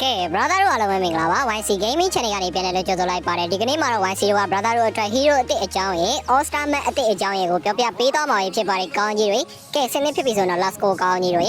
ကဲ brother တို့အားလုံးပဲမင်္ဂလာပါ YC Gaming Channel ကနေပြန်လည်လို့ကြိုဆိုလိုက်ပါတယ်ဒီကနေ့မှာတော့ YC တို့က brother တို့အတွက် hero အစ်စ်အကြောင်းရေ All Star Match အစ်စ်အကြောင်းရေကိုပြောပြပေးသွားမှာဖြစ်ပါတယ်ကောင်းကြီးတွေကဲဆင်းနေဖြစ်ပြီဆိုတော့ last go ကောင်းကြီးတွေ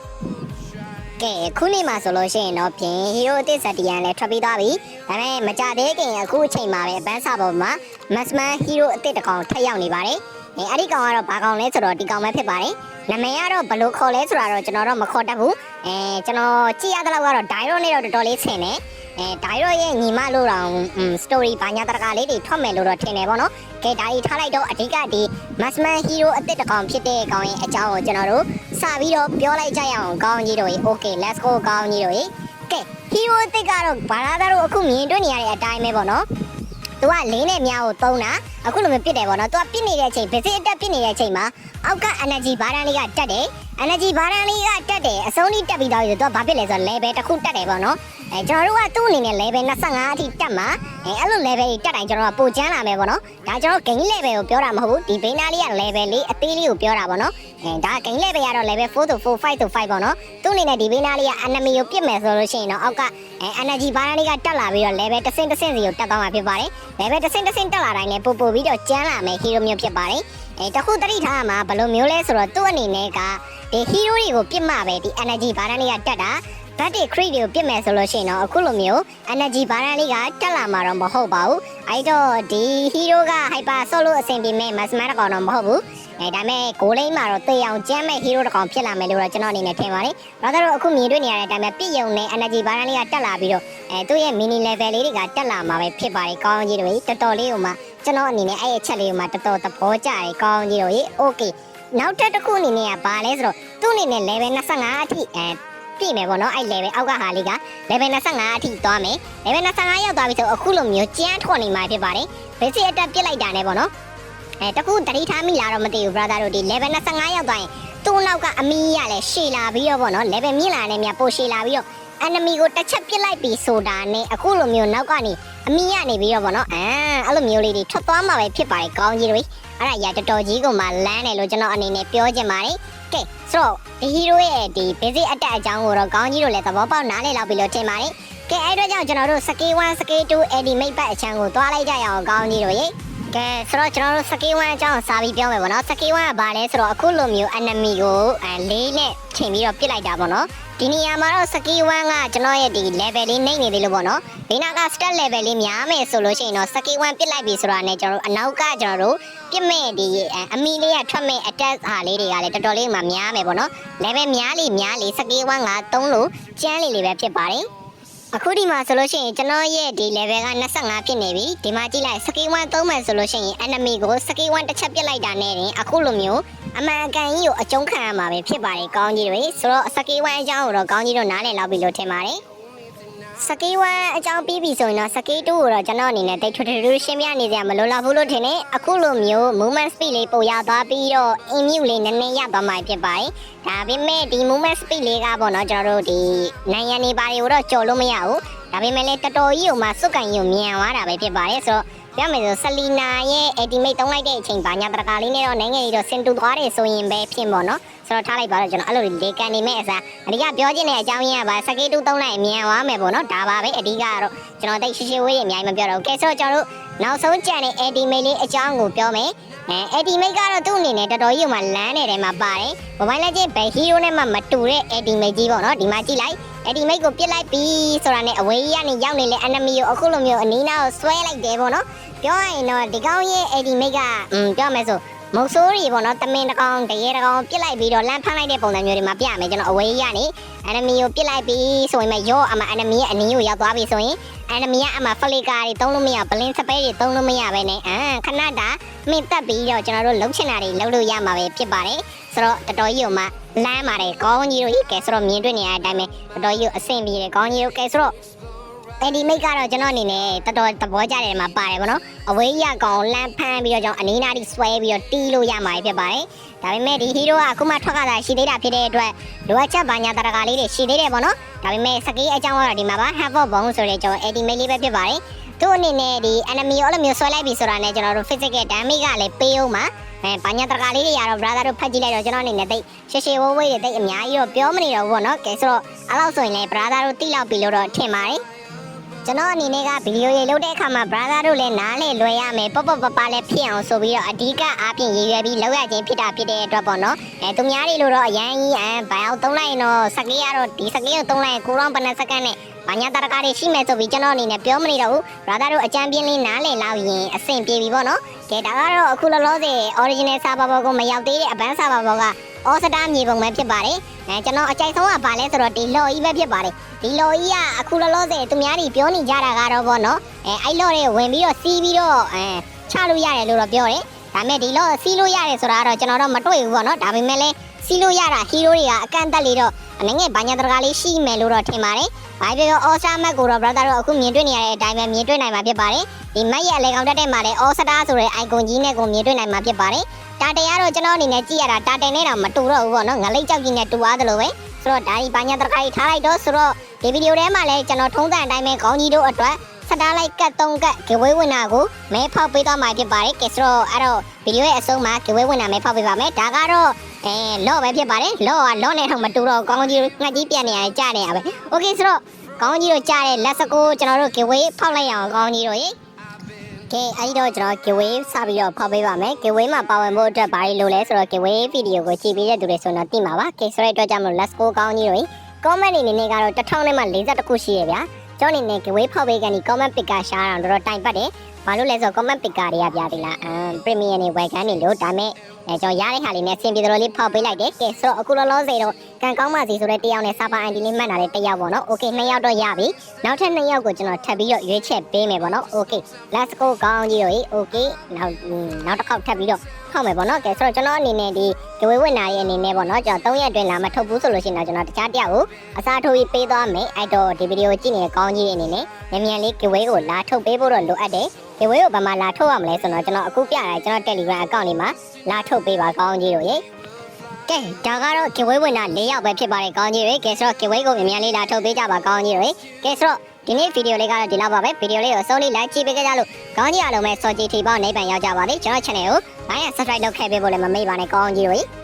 ကဲခုနေ့မှာဆိုလို့ရှိရင်တော့ဖြင့် Hero အသစ်ဇက်တီယန်လည်းထွက်ပြီးသွားပြီဒါပေမဲ့မကြသေးခင်အခုအချိန်မှာပဲအပန်းစာပေါ်မှာ Maxman Hero အသစ်တစ်ကောင်ထပ်ရောက်နေပါတယ်အဲအဲ့ဒီကောင်ကတော့ဘာကောင်လဲဆိုတော့ဒီကောင်ပဲဖြစ်ပါတယ်နာမည်ကတော့ဘယ်လိုခေါ်လဲဆိုတာတော့ကျွန်တော်တော့မခေါ်တတ်ဘူးအဲကျွန်တော်ကြည့်ရတဲ့လောက်ကတော့ Dairo နဲ့တော့တော်တော်လေးဆင်တယ် အဲ Dairo ရဲ့ညီမလို့တော့ story ဘာညာတရကလေးတွေထွက်မယ်လို့တော့ထင်တယ်ပေါ့နော်ကဲဒါကြီးထားလိုက်တော့အဓိကဒီ Maxman Hero အသစ်တစ်ကောင်ဖြစ်တဲ့ကောင်ရဲ့အကြောင်းကိုကျွန်တော်တို့စပြီးတော့ပြောလိုက်ကြရအောင်ကောင်းကြီးတို့ရေ Okay let's go ကောင်းကြီးတို့ရေကဲ Hero အသစ်ကတော့ဘာသာသားတို့အခုမြင်တွေ့နေရတဲ့အတိုင်းပဲပေါ့နော်သူကလင်းနဲ့မြားကိုသုံးတာအခုလိုမျိုးပြစ်တယ်ပေါ့နော်သူကပြစ်နေတဲ့အချိန် basic အတက်ပြစ်နေတဲ့အချိန်မှာအောက်က energy ဘားတန်းလေးကတက်တယ် energy ဘားတန်းလေးကတက်တယ်အဆုံးလေးတက်ပြီးတော့သူကဘာဖြစ်လဲဆိုတော့ level တစ်ခုတက်တယ်ပေါ့နော် အဲကျွန်တော်တို့ကသူ့အနေနဲ့ level 25အထိတက်မှာအဲအဲ့လို level ကြီးတက်တိုင်းကျွန်တော်ကပိုကျန်းလာမယ်ပေါ့နော်ဒါကျွန်တော် gain level ကိုပြောတာမဟုတ်ဘူးဒီဘေးနာလေးက level လေးအသေးလေးကိုပြောတာပေါ့နော်အဲဒါ gain level ကတော့ level 4 to 4 5 to 5ပေါ့နော်သူ့အနေနဲ့ဒီဘေးနာလေးက enemy ကိုပြစ်မယ်ဆိုလို့ရှိရင်တော့အောက်ကအဲ energy ဘားတန်းလေးကတက်လာပြီးတော့ level တစ်ဆင့်တစ်ဆင့်စီကိုတက်သွားမှာဖြစ်ပါတယ် level တစ်ဆင့်တစ်ဆင့်တက်လာတိုင်းလည်းပို့ပို့ပြီးတော့ကျန်းလာမယ် hero မျိုးဖြစ်ပါတယ်အဲတခုတတိထားမှာဘယ်လိုမျိုးလဲဆိုတော့သူ့အနေနဲ့ကဒီ hero တွေကိုပြစ်မှပဲဒီ energy ဘားတန်းလေးကတက်တာ ဘတ်တွေ crit တွေကိုပြစ်မယ်ဆိုလို့ရှိရင်တော့အခုလိုမျိုး energy ဘားတန်းလေးကတက်လာမှာတော့မဟုတ်ပါဘူးအဲ့တော့ဒီ hero က hyper solo အဆင်ပြေမဲ့ maximum တကောင်တော့မဟုတ်ဘူးအဲဒါမဲ့ဂိုးလိမ့်မှာတော့တေအောင်ကျမ်းမဲ့ hero တကောင်ဖြစ်လာမယ်လို့တော့ကျွန်တော်အနေနဲ့ထင်ပါတယ်။ဘာသာတော့အခုမြင်တွေ့နေရတဲ့အတိုင်းပဲပြည့်ယုံနဲ့ energy ဘားတန်းလေးကတက်လာပြီးတော့အဲသူ့ရဲ့ mini level လေးတွေကတက်လာမှာပဲဖြစ်ပါတယ်ကောင်းကြီးတွေတော်တော်လေးဟိုမှာကျွန်တော်အနေနဲ့အဲ့အချက်လေးကိုမှတော်တော်သဘောကျတယ်ကောင်းကြီးတို့ရေ okay နောက်ထပ်တစ်ခုအနေနဲ့ကဘာလဲဆိုတော့သူ့အနေနဲ့ level 25အထိအဲ ပြည့်မယ်ပေါ့နော်အဲ့ level အောက်ကဟာလေးက level 25အထိသွားမယ် level 25ရောက်သွားပြီဆိုအခုလိုမျိုးကျန်းထွက်နေမှာဖြစ်ပါတယ် basic အတက်ပြစ်လိုက်တာနဲ့ပေါ့နော်အဲတခုတတိထားမိလားတော့မသိဘူး brother တို့ဒီ level 25ရောက်သွားရင်သူ့နောက်ကအမီးရလဲရှေလာပြီးတော့ပေါ့နော် level မြင့်လာတဲ့မြတ်ပိုရှေလာပြီးတော့ enemy ကိုတစ်ချက်ပစ်လိုက်ပြီးဆိုတာနဲ့အခုလိုမျိုးနောက်ကနေ အမီးရနေပြီးတော့ပေါ့နော်အာအဲ့လိုမျိုးလေးတွေထွက်သွားမှာပဲဖြစ်ပါတယ်ကောင်းကြီးတွေအဲ့ဒါရတော်တော်ကြီးကိုမှလမ်းတယ်လို့ကျွန်တော်အနေနဲ့ပြောချင်ပါတယ်ကဲဆိုတော့ဒီ hero ရဲ့ဒီ basic attack အကြောင်းကိုတော့ကောင်းကြီးတို့လည်းသဘောပေါက်နားလည်လောက်ပြီလို့ထင်ပါတယ်ကဲအဲ့တော့ကြောင့်ကျွန်တော်တို့ scale 1 scale 2 animate ဘတ်အချမ်းကိုတွားလိုက်ကြရအောင်ကောင်းကြီးတို့ရေ ကဲဆိုတော့ကျွန်တော်တို့ scale 1အကြောင်းစာပြီးပြောမယ်ပေါ့နော် scale 1ကဘာလဲဆိုတော့အခုလိုမျိုး enemy ကိုအဲလေးနဲ့ချိန်ပြီးတော့ပစ်လိုက်တာပေါ့နော်ဒီနေရာမှာတော့ skill 1ကကျွန်တော်ရဲ့ဒီ level လေးနှိမ့်နေသေးလို့ပေါ့နော်ဘေးနာက stat level လေးများမယ်ဆိုလို့ရှိရင်တော့ skill 1ပစ်လိုက်ပြီဆိုတာနဲ့ကျွန်တော်တို့အနောက်ကကျွန်တော်တို့ပြစ်မဲ့ဒီအမီလေးကထွက်မဲ့ attack ဟာလေးတွေကလည်းတော်တော်လေးမှများမယ်ပေါ့နော် level များလေများလေ skill 1က3လို့ကျန်းလေလေပဲဖြစ်ပါတယ် အခုဒီမှာဆိုလို့ရှိရင်ကျွန်တော်ရဲ့ဒီ level က25ဖြစ်နေပြီဒီမှာကြည့်လိုက် skill 1သုံးမယ်ဆိုလို့ရှိရင် enemy ကို skill 1တစ်ချက်ပစ်လိုက်တာနဲ့တင်အခုလိုမျိုးအမှန်အကန်ကြီးကိုအကျုံးခံရမှာပဲဖြစ်ပါတယ်ကောင်းကြီးတွေဆိုတော့ skill 1အကြောင်းကိုတော့ကောင်းကြီးတို့နားလည်လောက်ပြီလို့ထင်ပါတယ် စကေးဝမ်အကြောင်းပြီးပြီဆိုရင်တော့စကေး2ကိုတော့ကျွန်တော်အနေနဲ့တိတ်ထွတ်ထွတ်ရှင်းပြနေကြမလို့လားဘူးလို့ထင်တယ်အခုလိုမျိုး movement speed လေးပိုရသွားပြီးတော့ immune လေးနည်းနည်းရသွားမှာဖြစ်ပါတယ်ဒါပေမဲ့ဒီ movement speed လေးကပေါ့နော်ကျွန်တော်တို့ဒီနိုင်ငံနေပါတွေကိုတော့ကြော်လို့မရဘူးဒါပေမဲ့လည်းတော်တော်ကြီးကိုမှစုတ်ကန်ကြီးကိုမြန်သွားတာပဲဖြစ်ပါတယ်ဆိုတော့ ပြောမယ်ဆိုဆလီနာရဲ့ ultimate တုံးလိုက်တဲ့အချိန်ပါညာတရကာလေးနဲ့တော့နိုင်ငံကြီးတော့စင်တူသွားတယ်ဆိုရင်ပဲဖြစ်ပေါ့နော်ဆိုတော့ထားလိုက်ပါတော့ကျွန်တော်အဲ့လိုလေကန်နေမဲ့အစားအဓိကပြောချင်တဲ့အကြောင်းရင်းကပါစကေးတူတုံးလိုက်အမြန်သွားမယ်ပေါ့နော်ဒါပါပဲအဓိကတော့ကျွန်တော်တိတ်ရှိရှိဝေးရအများကြီးမပြောတော့ဘူးကဲဆိုတော့ကျွန်တော်တို့နောက်ဆုံးကြံတဲ့ ultimate လေးအကြောင်းကိုပြောမယ်အဲ ultimate ကတော့သူ့အနေနဲ့တော်တော်ကြီးမှလမ်းနေတဲ့မှာပါတယ် mobile legend ဘယ် hero နဲ့မှမတူတဲ့ ultimate ကြီးပေါ့နော်ဒီမှာကြည့်လိုက် ultimate ကိုပြစ်လိုက်ပြီးဆိုတာနဲ့အဝေးကြီးကနေရောက်နေတဲ့ enemy ကိုအခုလိုမျိုးအနီးနားကိုဆွဲလိုက်တယ်ပေါ့နော်ပြောရရင်တော့ဒီကောင်ရဲ့ ultimate ကอืมပြောမယ်ဆိုမုတ်ဆိုးရီပေါ့နော်တမင်တကောင်တရေတကောင်ပြစ်လိုက်ပြီးတော့လမ်းဖမ်းလိုက်တဲ့ပုံစံမျိုးတွေမှာပြရမယ်ကျွန်တော်အဝေးကြီးကနေ enemy ကိုပြစ်လိုက်ပြီးဆိုရင်မရောအမ enemy ရဲ့အနီးကိုရောက်သွားပြီဆိုရင် enemy ကအမ flicker တွေတုံးလို့မရ blink spray တွေတုံးလို့မရပဲနဲ့အာခဏတာမြင့်တက်ပြီးတော့ကျွန်တော်တို့လှုပ်ချင်တာတွေလှုပ်လို့ရမှာပဲဖြစ်ပါတယ်ဆိုတော့တော်တော်ကြီးကိုမှ လမ်းပါတယ်ကောင်းကြီးတို့ကြီးကဲဆိုတော့မြင်တွေ့နေရတဲ့အတိုင်းပဲတော်တော်ကြီးကိုအဆင်ပြေတယ်ကောင်းကြီးတို့ကဲဆိုတော့အဲ့ဒီမိတ်ကတော့ကျွန်တော်အနေနဲ့တော်တော်သဘောကျတယ်မှာပါတယ်ဗောနော်အဝေးရကောင်လမ်းဖမ်းပြီးတော့ကျွန်တော်အနီးနားထိဆွဲပြီးတော့တီးလို့ရမှာဖြစ်ပါတယ်ဒါပေမဲ့ဒီဟီးရိုးကအခုမှထွက်ခါတာရှိသေးတာဖြစ်တဲ့အတွက်လိုအပ်ချက်ဘာညာတရကာလေးတွေရှိသေးတယ်ဗောနော်ဒါပေမဲ့စကေးအကြောင်းကတော့ဒီမှာပါ half of bone ဆိုတဲ့ကျွန်တော်အဲ့ဒီမိတ်လေးပဲဖြစ်ပါတယ်သူ့အနေနဲ့ဒီ enemy ကိုအဲ့လိုမျိုးဆွဲလိုက်ပြီဆိုတာနဲ့ကျွန်တော်တို့ physical damage ကလည်းပေးအောင်ပါ အဲဘာညာတရကာလေးတွေရတော့ brother တို့ဖတ်ကြည့်လိုက်တော့ကျွန်တော်အနေနဲ့တိတ်ရှေရှေဝဝေးတွေတိတ်အများကြီးတော့ပြောမနေတော့ဘူးဗောနော်ကဲဆိုတော့အဲ့လောက်ဆိုရင်လည်း brother တို့တိလောက်ပြီလို့တော့ထင်ပါတယ်ကျွန်တော်အနေနဲ့ကဗီဒီယိုရေးလုပ်တဲ့အခါမှာ brother တို့လည်းနားလေလွယ်ရမယ်ပေါ့ပေါ့ပပလည်းဖြစ်အောင်ဆိုပြီးတော့အဓိကအားဖြင့်ရည်ရွယ်ပြီးလုပ်ရခြင်းဖြစ်တာဖြစ်တဲ့အတွက်ပေါ့နော်အဲသူများတွေလို့တော့အရန်ကြီးအမ်ဘိုင်အောင်သုံးလိုက်ရင်တော့စကေးရတော့ဒီစကေးကိုသုံးလိုက်ရင်ကိုရောဘယ်နှစက္ကန့်နဲ့ဘာညာတရကားတွေရှိမယ်ဆိုပြီးကျွန်တော်အနေနဲ့ပြောမနေတော့ဘူး brother တို့အကြံပြင်းလေးနားလေလောက်ရင်အဆင်ပြေပြီပေါ့နော် ကဲဒါကတော့အခုလောလောဆယ် original server ဘောကိုမရောက်သေးတဲ့အပန်း server ဘောက all star မြေပုံပဲဖြစ်ပါတယ်အဲကျွန်တော်အကြိုက်ဆုံးကဘာလဲဆိုတော့ဒီလော်ကြီးပဲဖြစ်ပါတယ်ဒီလိုကြီးကအခုလောလောဆယ်သူများတွေပြောနေကြတာကတော့ဗောနော်အဲအဲ့လော်တွေဝင်ပြီးတော့စီးပြီးတော့အဲချလို့ရတယ်လို့တော့ပြောတယ်ဒါပေမဲ့ဒီလော်စီးလို့ရတယ်ဆိုတာကတော့ကျွန်တော်တော့မတွေ့ဘူးဗောနော်ဒါပေမဲ့လည်းစီးလို့ရတာဟီးရိုးတွေကအကန့်အသတ်လေးတော့အနေငယ်ဘာညာတရကားလေးရှိမယ်လို့တော့ထင်ပါတယ် ဘာပြောပြောအော်စတာမတ်ကိုတော့ brother တို့အခုမြင်တွေ့နေရတဲ့အတိုင်းပဲမြင်တွေ့နိုင်မှာဖြစ်ပါတယ်ဒီမက်ရဲ့အလဲကောင်တက်တဲ့မှာလည်းအော်စတာဆိုတဲ့ icon ကြီးနဲ့ကိုမြင်တွေ့နိုင်မှာဖြစ်ပါတယ်တာတယ်ကတော့ကျွန်တော်အနေနဲ့ကြည့်ရတာတာတယ်နဲ့တော့မတူတော့ဘူးဗောနော်ငလိတ်ကြောက်ကြီးနဲ့တူသွားသလိုပဲဆိုတော့ဒါဒီဘာညာတရကားကြီးထားလိုက်တော့ဆိုတော့ဒီဗီဒီယိုထဲမှာလည်းကျွန်တော်ထုံးစံအတိုင်းပဲခေါင်းကြီးတို့အတွက်စတားလိုက်ကတ်3ကတ် giveaway ဝင်တာကိုမဲဖောက်ပေးသွားမှာဖြစ်ပါတယ်ကဲဆိုတော့အဲ့တော့ဗီဒီယိုရဲ့အဆုံးမှာ giveaway ဝင်တာမဲဖောက်ပေးပါမယ်ဒါကတော့ အဲလော့ပဲဖြစ်ပါတယ်လော့ကလော့နဲ့တော့မတူတော့ခေါင်းကြီးငှက်ကြီးပြန်နေရတယ်ကြားနေရပဲโอเคဆိုတော့ခေါင်းကြီးတို့ကြားတဲ့လက်စကိုကျွန်တော်တို့ giveaway ဖောက်လိုက်အောင်ခေါင်းကြီးတို့ရေကဲအဲ့ဒီတော့ကျွန်တော် giveaway စပြီးတော့ဖောက်ပေးပါမယ် giveaway မှာပါဝင်ဖို့အတွက်ဘာတွေလုပ်လဲဆိုတော့ giveaway ဗီဒီယိုကိုကြည့်ပြီးတဲ့သူတွေဆိုတော့သိမှာပါကဲဆိုတဲ့အတွက်ကြောင့်မလို့ let's go ခေါင်းကြီးတို့ရေ comment အနေနဲ့ကတော့1000နဲ့မှ40ခုရှိရဗျာကျွန်တော်အနေနဲ့ giveaway ဖောက်ပေးကန်ဒီ comment pick ကရှားအောင်တော်တော်တိုင်ပတ်တယ် ဘာလို့လဲဆိုတော့ comment pick ကတွေကပြသေးလားအမ် premium တွေ welcome တွေလို့ဒါမဲ့အဲကျွန်တော်ရတဲ့ဟာလေးနဲ့အဆင်ပြေသလိုလေးဖောက်ပေးလိုက်တယ်ကဲဆိုတော့အခုလောလောဆယ်တော့ကံကောင်းပါစီဆိုတဲ့တယောက်နဲ့ server ID လေးမှတ်တာလေးတစ်ယောက်ပေါ့နော် okay နှစ်ယောက်တော့ရပြီနောက်ထပ်နှစ်ယောက်ကိုကျွန်တော်ထပ်ပြီးတော့ရွေးချက်ပေးမယ်ပေါ့နော် okay let's go ကောင်းကြီးတို့ okay နောက်နောက်တစ်ခေါက်ထပ်ပြီးတော့ဖောက်မယ်ပေါ့နော်ကဲဆိုတော့ကျွန်တော်အနေနဲ့ဒီ giveaway ဝင်တာရဲ့အနေနဲ့ပေါ့နော်ကျွန်တော်3ရက်အတွင်းလာမထုတ်ဘူးဆိုလို့ရှိရင်တော့ကျွန်တော်တခြားတယောက်ကိုအစားထိုးပြီးပေးသွားမယ်အဲ့တော့ဒီဗီဒီယိုကြည့်နေတဲ့ကောင်းကြီးတွေအနေနဲ့မြန်မြန်လေး giveaway ကိုလာထုတ်ပေးဖို့တော့လိုအပ်တယ် giveaway ကိုဘာမှလာထုတ်ရမလဲဆိုတော့ကျွန်တော်အခုပြရတယ်ကျွန်တော် Telegram account လေးမှာလာထုတ်ပေးပါကောင်းကြီးတို့ရေကဲဒါကတော့ giveaway ဝင်တာ၄ယောက်ပဲဖြစ်ပါတယ်ကောင်းကြီးတွေကဲဆိုတော့ giveaway ကိုမြန်မြန်လေးလာထုတ်ပေးကြပါကောင်းကြီးတွေကဲဆိုတော့ဒီနေ့ဗီဒီယိုလေးကတော့ဒီလောက်ပါပဲဗီဒီယိုလေးကိုအဆုံးလေး like ကြည့်ပေးကြလို့ကောင်းကြီးအားလုံးပဲစောကြည့်ထီပေါင်းနေပန်ရောက်ကြပါစေကျွန်တော် channel ကို like and subscribe လုပ်ခဲ့ပေးဖို့လည်းမမေ့ပါနဲ့ကောင်းကြီးတို့